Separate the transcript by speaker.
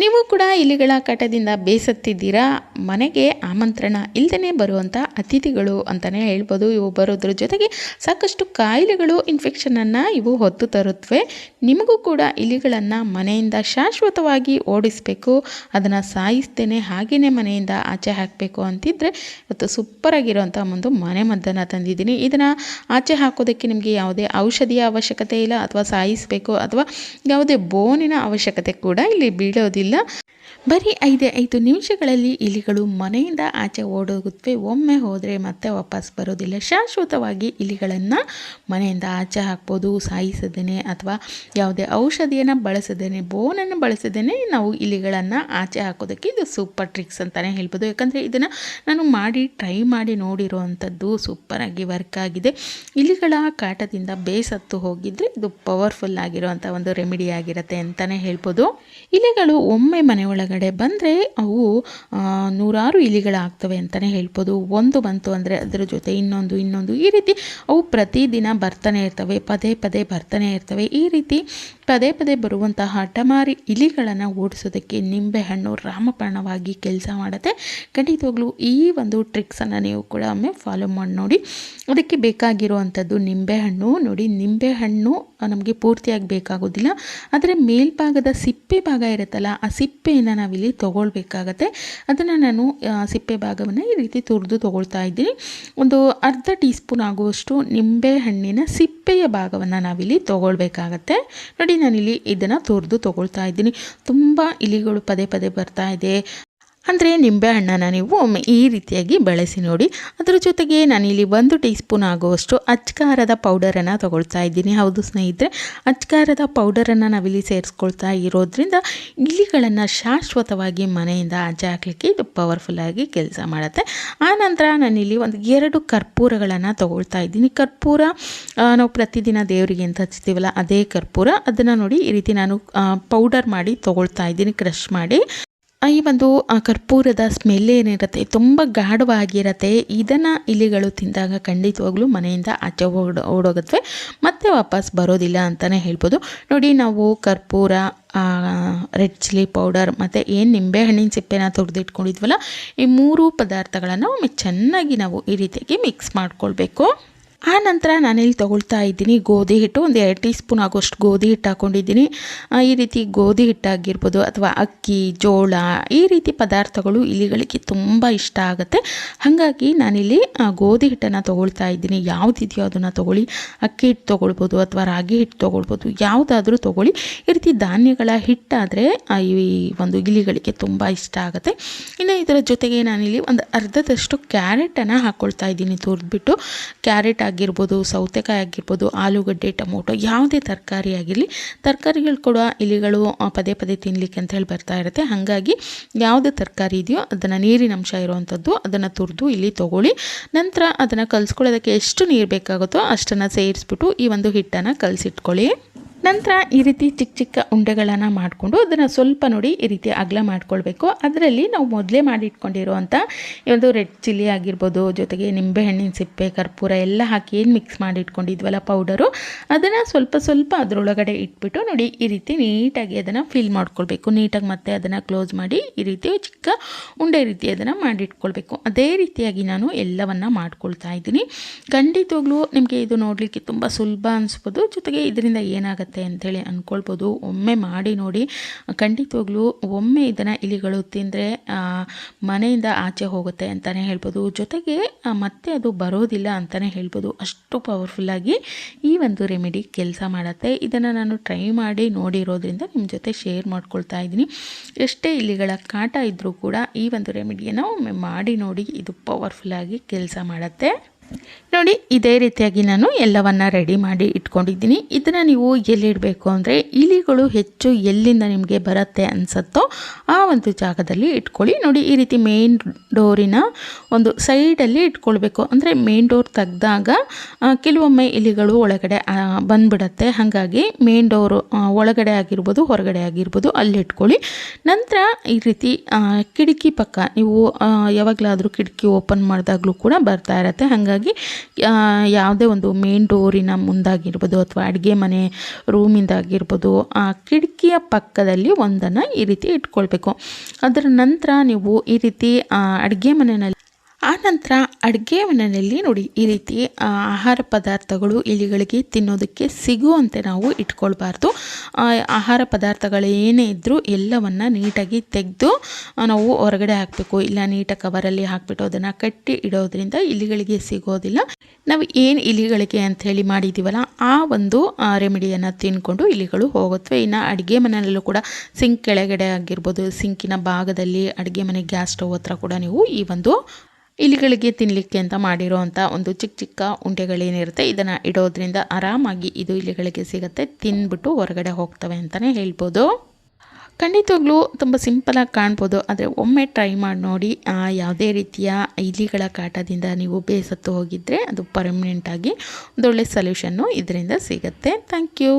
Speaker 1: ನೀವು ಕೂಡ ಇಲಿಗಳ ಕಾಟದಿಂದ ಬೇಸತ್ತಿದ್ದೀರಾ? ಮನೆಗೆ ಆಮಂತ್ರಣ ಇಲ್ಲದೇ ಬರುವಂಥ ಅತಿಥಿಗಳು ಅಂತಲೇ ಹೇಳ್ಬೋದು. ಇವು ಬರೋದ್ರ ಜೊತೆಗೆ ಸಾಕಷ್ಟು ಕಾಯಿಲೆಗಳು ಇನ್ಫೆಕ್ಷನನ್ನು ಇವು ಹೊತ್ತು ತರುತ್ತವೆ ನಿಮಗೂ ಕೂಡ ಇಲಿಗಳನ್ನು ಮನೆಯಿಂದ ಶಾಶ್ವತವಾಗಿ ಓಡಿಸಬೇಕು. ಅದನ್ನು ಸಾಯಿಸ್ತೇನೆ ಹಾಗೆಯೇ ಮನೆಯಿಂದ ಆಚೆ ಹಾಕಬೇಕು ಅಂತಿದ್ದರೆ ಇವತ್ತು ಸೂಪರಾಗಿರುವಂಥ ಒಂದು ಮನೆ ಮದ್ದನ್ನು ತಂದಿದ್ದೀನಿ. ಇದನ್ನು ಆಚೆ ಹಾಕೋದಕ್ಕೆ ನಿಮಗೆ ಯಾವುದೇ ಔಷಧಿಯ ಅವಶ್ಯಕತೆ ಇಲ್ಲ, ಅಥವಾ ಸಾಯಿಸಬೇಕು, ಅಥವಾ ಯಾವುದೇ ಬೋನಿನ ಅವಶ್ಯಕತೆ ಕೂಡ ಇಲ್ಲಿ ಬೀಳೋದಿಲ್ಲ. ഇല്ല. ಬರೀ ಐದೇ ಐದು ನಿಮಿಷಗಳಲ್ಲಿ ಇಲಿಗಳು ಮನೆಯಿಂದ ಆಚೆ ಓಡೋಗುತ್ತವೆ. ಒಮ್ಮೆ ಹೋದರೆ ಮತ್ತೆ ವಾಪಸ್ ಬರೋದಿಲ್ಲ. ಶಾಶ್ವತವಾಗಿ ಇಲಿಗಳನ್ನು ಮನೆಯಿಂದ ಆಚೆ ಹಾಕ್ಬೋದು. ಸಾಯಿಸದೇನೆ ಅಥವಾ ಯಾವುದೇ ಔಷಧಿಯನ್ನು ಬಳಸದೇನೆ, ಬೋನನ್ನು ಬಳಸದೇನೆ ನಾವು ಇಲಿಗಳನ್ನು ಆಚೆ ಹಾಕೋದಕ್ಕೆ ಇದು ಸೂಪರ್ ಟ್ರಿಕ್ಸ್ ಅಂತಲೇ ಹೇಳ್ಬೋದು. ಯಾಕಂದರೆ ಇದನ್ನು ನಾನು ಮಾಡಿ ಟ್ರೈ ಮಾಡಿ ನೋಡಿರುವಂಥದ್ದು ಸೂಪರಾಗಿ ವರ್ಕ್ ಆಗಿದೆ. ಇಲಿಗಳ ಕಾಟದಿಂದ ಬೇಸತ್ತು ಹೋಗಿದ್ದರೆ ಇದು ಪವರ್ಫುಲ್ ಆಗಿರುವಂಥ ಒಂದು ರೆಮಿಡಿ ಆಗಿರುತ್ತೆ ಅಂತಲೇ ಹೇಳ್ಬೋದು. ಇಲಿಗಳು ಒಮ್ಮೆ ಮನೆ ಒಳಗಡೆ ಬಂದರೆ ಅವು ನೂರಾರು ಇಲಿಗಳಾಗ್ತವೆ ಅಂತಲೇ ಹೇಳ್ಬೋದು. ಒಂದು ಬಂತು ಅಂದರೆ ಅದರ ಜೊತೆ ಇನ್ನೊಂದು ಇನ್ನೊಂದು. ಈ ರೀತಿ ಅವು ಪ್ರತಿದಿನ ಬರ್ತಾನೆ ಇರ್ತವೆ, ಪದೇ ಪದೇ ಬರ್ತಾನೆ ಇರ್ತವೆ. ಈ ರೀತಿ ಪದೇ ಪದೇ ಬರುವಂತಹ ಹಠಮಾರಿ ಇಲಿಗಳನ್ನು ಓಡಿಸೋದಕ್ಕೆ ನಿಂಬೆಹಣ್ಣು ರಾಮಪರ್ಣವಾಗಿ ಕೆಲಸ ಮಾಡುತ್ತೆ. ಖಂಡಿತವಾಗ್ಲೂ ಈ ಒಂದು ಟ್ರಿಕ್ಸನ್ನು ನೀವು ಕೂಡ ಒಮ್ಮೆ ಫಾಲೋ ಮಾಡಿ ನೋಡಿ. ಅದಕ್ಕೆ ಬೇಕಾಗಿರುವಂಥದ್ದು ನಿಂಬೆಹಣ್ಣು. ನೋಡಿ, ನಿಂಬೆಹಣ್ಣು ನಮಗೆ ಪೂರ್ತಿಯಾಗಿ ಬೇಕಾಗೋದಿಲ್ಲ. ಆದರೆ ಮೇಲ್ಭಾಗದ ಸಿಪ್ಪೆ ಭಾಗ ಇರುತ್ತಲ್ಲ, ಆ ಸಿಪ್ಪೆಯನ್ನು ನಾವಿಲ್ಲಿ ತೊಗೊಳ್ಬೇಕಾಗತ್ತೆ. ಅದನ್ನು ನಾನು ಸಿಪ್ಪೆ ಭಾಗವನ್ನು ಈ ರೀತಿ ತುರಿದು ತೊಗೊಳ್ತಾ ಇದ್ದೀನಿ. ಒಂದು ಅರ್ಧ ಟೀ ಸ್ಪೂನ್ ಆಗುವಷ್ಟು ನಿಂಬೆ ಹಣ್ಣಿನ ಸಿಪ್ಪೆಯ ಭಾಗವನ್ನು ನಾವಿಲ್ಲಿ ತೊಗೊಳ್ಬೇಕಾಗತ್ತೆ. ನೋಡಿ, ನಾನಿಲ್ಲಿ ಇದನ್ನು ತುರಿದು ತೊಗೊಳ್ತಾ ಇದ್ದೀನಿ. ತುಂಬ ಇಲಿಗಳು ಪದೇ ಪದೇ ಬರ್ತಾ ಇದೆ. ಅಂದರೆ ನಿಂಬೆಹಣ್ಣನ್ನು ನೀವು ಈ ರೀತಿಯಾಗಿ ಬಳಸಿ ನೋಡಿ. ಅದರ ಜೊತೆಗೆ ನಾನಿಲ್ಲಿ ಒಂದು ಟೀ ಸ್ಪೂನ್ ಆಗುವಷ್ಟು ಅಚ್ಕಾರದ ಪೌಡರನ್ನು ತೊಗೊಳ್ತಾ ಇದ್ದೀನಿ. ಹೌದು ಸ್ನೇಹಿತರೆ, ಅಚ್ಕಾರದ ಪೌಡರನ್ನು ನಾವಿಲ್ಲಿ ಸೇರಿಸ್ಕೊಳ್ತಾ ಇರೋದ್ರಿಂದ ಇಲಿಗಳನ್ನು ಶಾಶ್ವತವಾಗಿ ಮನೆಯಿಂದ ಆಚೆ ಹಾಕಲಿಕ್ಕೆ ಇದು ಪವರ್ಫುಲ್ಲಾಗಿ ಕೆಲಸ ಮಾಡುತ್ತೆ. ಆನಂತರ ನಾನಿಲ್ಲಿ ಒಂದು ಎರಡು ಕರ್ಪೂರಗಳನ್ನು ತೊಗೊಳ್ತಾ ಇದ್ದೀನಿ. ಕರ್ಪೂರ ನಾವು ಪ್ರತಿದಿನ ದೇವರಿಗೆ ಅಂತ ಹಚ್ತೀವಲ್ಲ, ಅದೇ ಕರ್ಪೂರ. ಅದನ್ನು ನೋಡಿ ಈ ರೀತಿ ನಾನು ಪೌಡರ್ ಮಾಡಿ ತೊಗೊಳ್ತಾ ಇದ್ದೀನಿ ಕ್ರಷ್ ಮಾಡಿ. ಈ ಒಂದು ಆ, ಕರ್ಪೂರದ ಸ್ಮೆಲ್ ಏನಿರುತ್ತೆ ತುಂಬ ಗಾಢವಾಗಿರುತ್ತೆ. ಇದನ್ನು ಇಲಿಗಳು ತಿಂದಾಗ ಖಂಡಿತವಾಗ್ಲೂ ಮನೆಯಿಂದ ಆಚೆ ಓಡ್ ಓಡೋಗತ್ವೆ. ಮತ್ತೆ ವಾಪಸ್ ಬರೋದಿಲ್ಲ ಅಂತಲೇ ಹೇಳ್ಬೋದು. ನೋಡಿ ನಾವು ಕರ್ಪೂರ ರೆಡ್ ಚಿಲ್ಲಿ ಪೌಡರ್ ಮತ್ತು ಏನು ನಿಂಬೆಹಣ್ಣಿನ ಸಿಪ್ಪೆನ ತುರಿದಿಟ್ಕೊಂಡಿದ್ವಲ್ಲ ಈ ಮೂರು ಪದಾರ್ಥಗಳನ್ನು ಚೆನ್ನಾಗಿ ನಾವು ಈ ರೀತಿಯಾಗಿ ಮಿಕ್ಸ್ ಮಾಡ್ಕೊಳ್ಬೇಕು. ಆ ನಂತರ ನಾನಿಲ್ಲಿ ತೊಗೊಳ್ತಾ ಇದ್ದೀನಿ ಗೋಧಿ ಹಿಟ್ಟು. ಒಂದು ಎರಡು ಟೀ ಸ್ಪೂನ್ ಆಗೋಷ್ಟು ಗೋಧಿ ಹಿಟ್ಟು ಹಾಕ್ಕೊಂಡಿದ್ದೀನಿ ಈ ರೀತಿ ಗೋಧಿ ಹಿಟ್ಟಾಗಿರ್ಬೋದು ಅಥವಾ ಅಕ್ಕಿ, ಜೋಳ, ಈ ರೀತಿ ಪದಾರ್ಥಗಳು ಇಲಿಗಳಿಗೆ ತುಂಬ ಇಷ್ಟ ಆಗುತ್ತೆ. ಹಾಗಾಗಿ ನಾನಿಲ್ಲಿ ಗೋಧಿ ಹಿಟ್ಟನ್ನು ತೊಗೊಳ್ತಾ ಇದ್ದೀನಿ. ಯಾವುದಿದೆಯೋ ಅದನ್ನು ತೊಗೊಳ್ಳಿ. ಅಕ್ಕಿ ಹಿಟ್ಟು ತೊಗೊಳ್ಬೋದು ಅಥವಾ ರಾಗಿ ಹಿಟ್ಟು ತೊಗೊಳ್ಬೋದು, ಯಾವುದಾದ್ರೂ ತೊಗೊಳ್ಳಿ. ಈ ರೀತಿ ಧಾನ್ಯಗಳ ಹಿಟ್ಟಾದರೆ ಈ ಒಂದು ಇಲಿಗಳಿಗೆ ತುಂಬ ಇಷ್ಟ ಆಗುತ್ತೆ. ಇನ್ನು ಇದರ ಜೊತೆಗೆ ನಾನಿಲ್ಲಿ ಒಂದು ಅರ್ಧದಷ್ಟು ಕ್ಯಾರೆಟನ್ನು ಹಾಕ್ಕೊಳ್ತಾ ಇದ್ದೀನಿ ತುರಿದ್ಬಿಟ್ಟು. ಕ್ಯಾರೆಟ್ ಆಗಿರ್ಬೋದು, ಸೌತೆಕಾಯಿ ಆಗಿರ್ಬೋದು, ಆಲೂಗಡ್ಡೆ, ಟೊಮೊಟೊ, ಯಾವುದೇ ತರಕಾರಿ ಆಗಿರಲಿ, ತರಕಾರಿಗಳು ಕೂಡ ಇಲಿಗಳು ಪದೇ ಪದೇ ತಿನ್ನಲಿಕ್ಕೆ ಅಂತ ಹೇಳಿ ಬರ್ತಾ ಇರುತ್ತೆ. ಹಾಗಾಗಿ ಯಾವುದೇ ತರಕಾರಿ ಇದೆಯೋ ಅದನ್ನು ನೀರಿನಂಶ ಇರುವಂಥದ್ದು ಅದನ್ನು ತುರಿದು ಇಲ್ಲಿ ತೊಗೊಳ್ಳಿ. ನಂತರ ಅದನ್ನು ಕಲಿಸ್ಕೊಳ್ಳೋದಕ್ಕೆ ಎಷ್ಟು ನೀರು ಬೇಕಾಗುತ್ತೋ ಅಷ್ಟನ್ನು ಸೇರಿಸ್ಬಿಟ್ಟು ಈ ಒಂದು ಹಿಟ್ಟನ್ನು ಕಲಸಿಟ್ಕೊಳ್ಳಿ. ನಂತರ ಈ ರೀತಿ ಚಿಕ್ಕ ಚಿಕ್ಕ ಉಂಡೆಗಳನ್ನು ಮಾಡಿಕೊಂಡು ಅದನ್ನು ಸ್ವಲ್ಪ ನೋಡಿ ಈ ರೀತಿ ಅಗಲ ಮಾಡ್ಕೊಳ್ಬೇಕು. ಅದರಲ್ಲಿ ನಾವು ಮೊದಲೇ ಮಾಡಿಟ್ಕೊಂಡಿರುವಂಥ ಒಂದು ರೆಡ್ ಚಿಲ್ಲಿ ಆಗಿರ್ಬೋದು, ಜೊತೆಗೆ ನಿಂಬೆಹಣ್ಣಿನ ಸಿಪ್ಪೆ, ಕರ್ಪೂರ ಎಲ್ಲ ಹಾಕಿ ಏನು ಮಿಕ್ಸ್ ಮಾಡಿ ಇಟ್ಕೊಂಡಿದ್ವಲ್ಲ ಪೌಡರು, ಅದನ್ನು ಸ್ವಲ್ಪ ಸ್ವಲ್ಪ ಅದರೊಳಗಡೆ ಇಟ್ಬಿಟ್ಟು ನೋಡಿ ಈ ರೀತಿ ನೀಟಾಗಿ ಅದನ್ನು ಫಿಲ್ ಮಾಡ್ಕೊಳ್ಬೇಕು. ನೀಟಾಗಿ ಮತ್ತೆ ಅದನ್ನು ಕ್ಲೋಸ್ ಮಾಡಿ ಈ ರೀತಿ ಚಿಕ್ಕ ಉಂಡೆ ರೀತಿ ಅದನ್ನು ಮಾಡಿಟ್ಕೊಳ್ಬೇಕು. ಅದೇ ರೀತಿಯಾಗಿ ನಾನು ಎಲ್ಲವನ್ನು ಮಾಡ್ಕೊಳ್ತಾ ಇದ್ದೀನಿ. ಖಂಡಿತವಾಗ್ಲೂ ನಿಮಗೆ ಇದು ನೋಡಲಿಕ್ಕೆ ತುಂಬ ಸುಲಭ ಅನಿಸ್ಬೋದು. ಜೊತೆಗೆ ಇದರಿಂದ ಏನಾಗುತ್ತೆ ಅಂಥೇಳಿ ಅಂದ್ಕೊಳ್ಬೋದು ಒಮ್ಮೆ ಮಾಡಿ ನೋಡಿ, ಖಂಡಿತವಾಗ್ಲೂ ಒಮ್ಮೆ ಇದನ್ನು ಇಲಿಗಳು ತಿಂದರೆ ಮನೆಯಿಂದ ಆಚೆ ಹೋಗುತ್ತೆ ಅಂತಲೇ ಹೇಳ್ಬೋದು. ಜೊತೆಗೆ ಮತ್ತೆ ಅದು ಬರೋದಿಲ್ಲ ಅಂತಲೇ ಹೇಳ್ಬೋದು. ಅಷ್ಟು ಪವರ್ಫುಲ್ಲಾಗಿ ಈ ಒಂದು ರೆಮಿಡಿ ಕೆಲಸ ಮಾಡುತ್ತೆ. ಇದನ್ನು ನಾನು ಟ್ರೈ ಮಾಡಿ ನೋಡಿರೋದ್ರಿಂದ ನಿಮ್ಮ ಜೊತೆ ಶೇರ್ ಮಾಡ್ಕೊಳ್ತಾ ಇದ್ದೀನಿ. ಎಷ್ಟೇ ಇಲಿಗಳ ಕಾಟ ಇದ್ದರೂ ಕೂಡ ಈ ಒಂದು ರೆಮಿಡಿಯನ್ನು ಒಮ್ಮೆ ಮಾಡಿ ನೋಡಿ ಇದು ಪವರ್ಫುಲ್ಲಾಗಿ ಕೆಲಸ ಮಾಡುತ್ತೆ. ನೋಡಿ, ಇದೇ ರೀತಿಯಾಗಿ ನಾನು ಎಲ್ಲವನ್ನು ರೆಡಿ ಮಾಡಿ ಇಟ್ಕೊಂಡಿದ್ದೀನಿ. ಇದನ್ನು ನೀವು ಎಲ್ಲಿಡಬೇಕು ಅಂದರೆ, ಇಲಿಗಳು ಹೆಚ್ಚು ಎಲ್ಲಿಂದ ನಿಮಗೆ ಬರುತ್ತೆ ಅನಿಸುತ್ತೋ ಆ ಒಂದು ಜಾಗದಲ್ಲಿ ಇಟ್ಕೊಳ್ಳಿ. ನೋಡಿ, ಈ ರೀತಿ ಮೇನ್ ಡೋರಿನ ಒಂದು ಸೈಡಲ್ಲಿ ಇಟ್ಕೊಳ್ಬೇಕು. ಅಂದರೆ ಮೇನ್ ಡೋರ್ ತೆಗ್ದಾಗ ಕೆಲವೊಮ್ಮೆ ಇಲಿಗಳು ಒಳಗಡೆ ಬಂದುಬಿಡತ್ತೆ. ಹಾಗಾಗಿ ಮೇನ್ ಡೋರು ಒಳಗಡೆ ಆಗಿರ್ಬೋದು, ಹೊರಗಡೆ ಆಗಿರ್ಬೋದು, ಅಲ್ಲಿ ಇಟ್ಕೊಳ್ಳಿ. ನಂತರ, ಈ ರೀತಿ ಕಿಟಕಿ ಪಕ್ಕ ನೀವು ಯಾವಾಗಲಾದರೂ ಕಿಟಕಿ ಓಪನ್ ಮಾಡಿದಾಗಲೂ ಕೂಡ ಬರ್ತಾ ಇರತ್ತೆ. ಹಾಗಾಗಿ ಹಾಗಾಗಿ ಯಾವುದೇ ಒಂದು ಮೇನ್ ಡೋರಿನ ಮುಂದಾಗಿರ್ಬೋದು ಅಥವಾ ಅಡುಗೆ ಮನೆ ರೂಮಿಂದಾಗಿರ್ಬೋದು ಆ ಕಿಟಕಿಯ ಪಕ್ಕದಲ್ಲಿ ಒಂದನ್ನು ಈ ರೀತಿ ಇಟ್ಕೊಳ್ಬೇಕು. ಅದರ ನಂತರ ನೀವು ಈ ರೀತಿ ಅಡುಗೆ ಮನೆಯಲ್ಲಿ ಆ ನಂತರ ಅಡುಗೆ ಮನೆಯಲ್ಲಿ ನೋಡಿ, ಈ ರೀತಿ ಆಹಾರ ಪದಾರ್ಥಗಳು ಇಲಿಗಳಿಗೆ ತಿನ್ನೋದಕ್ಕೆ ಸಿಗುವಂತೆ ನಾವು ಇಟ್ಕೊಳ್ಬಾರ್ದು. ಆಹಾರ ಪದಾರ್ಥಗಳು ಏನೇ ಇದ್ದರೂ ಎಲ್ಲವನ್ನು ನೀಟಾಗಿ ತೆಗೆದು ನಾವು ಹೊರಗಡೆ ಹಾಕಬೇಕು. ಇಲ್ಲ ನೀಟಾಗಿ ಕವರಲ್ಲಿ ಹಾಕಿಬಿಟ್ಟು ಅದನ್ನು ಕಟ್ಟಿ ಇಡೋದ್ರಿಂದ ಇಲಿಗಳಿಗೆ ಸಿಗೋದಿಲ್ಲ. ನಾವು ಏನು ಇಲಿಗಳಿಗೆ ಅಂಥೇಳಿ ಮಾಡಿದ್ದೀವಲ್ಲ ಆ ಒಂದು ರೆಮಿಡಿಯನ್ನು ತಿನ್ಕೊಂಡು ಇಲಿಗಳು ಹೋಗುತ್ತವೆ ಇನ್ನು ಅಡುಗೆ ಮನೆಯಲ್ಲೂ ಕೂಡ ಸಿಂಕ್ ಕೆಳಗಡೆ ಆಗಿರ್ಬೋದು, ಸಿಂಕಿನ ಭಾಗದಲ್ಲಿ ಅಡುಗೆ ಮನೆ ಗ್ಯಾಸ್ ಸ್ಟವ್ ಹತ್ರ ಕೂಡ ನೀವು ಈ ಒಂದು ಇಲಿಗಳಿಗೆ ತಿನ್ನಲಿಕ್ಕೆ ಅಂತ ಮಾಡಿರೋವಂಥ ಒಂದು ಚಿಕ್ಕ ಚಿಕ್ಕ ಉಂಡೆಗಳೇನಿರುತ್ತೆ, ಇದನ್ನು ಇಡೋದ್ರಿಂದ ಆರಾಮಾಗಿ ಇದು ಇಲಿಗಳಿಗೆ ಸಿಗುತ್ತೆ. ತಿನ್ಬಿಟ್ಟು ಹೊರಗಡೆ ಹೋಗ್ತವೆ ಅಂತಲೇ ಹೇಳ್ಬೋದು. ಖಂಡಿತವಾಗ್ಲೂ ತುಂಬ ಸಿಂಪಲಾಗಿ ಕಾಣ್ಬೋದು, ಆದರೆ ಒಮ್ಮೆ ಟ್ರೈ ಮಾಡಿ ನೋಡಿ ಯಾವುದೇ ರೀತಿಯ ಇಲಿಗಳ ಕಾಟದಿಂದ ನೀವು ಬೇಸತ್ತು ಹೋಗಿದ್ದರೆ ಅದು ಪರ್ಮನೆಂಟಾಗಿ ಒಂದೊಳ್ಳೆ ಸೊಲ್ಯೂಷನ್ನು ಇದರಿಂದ ಸಿಗುತ್ತೆ. Thank you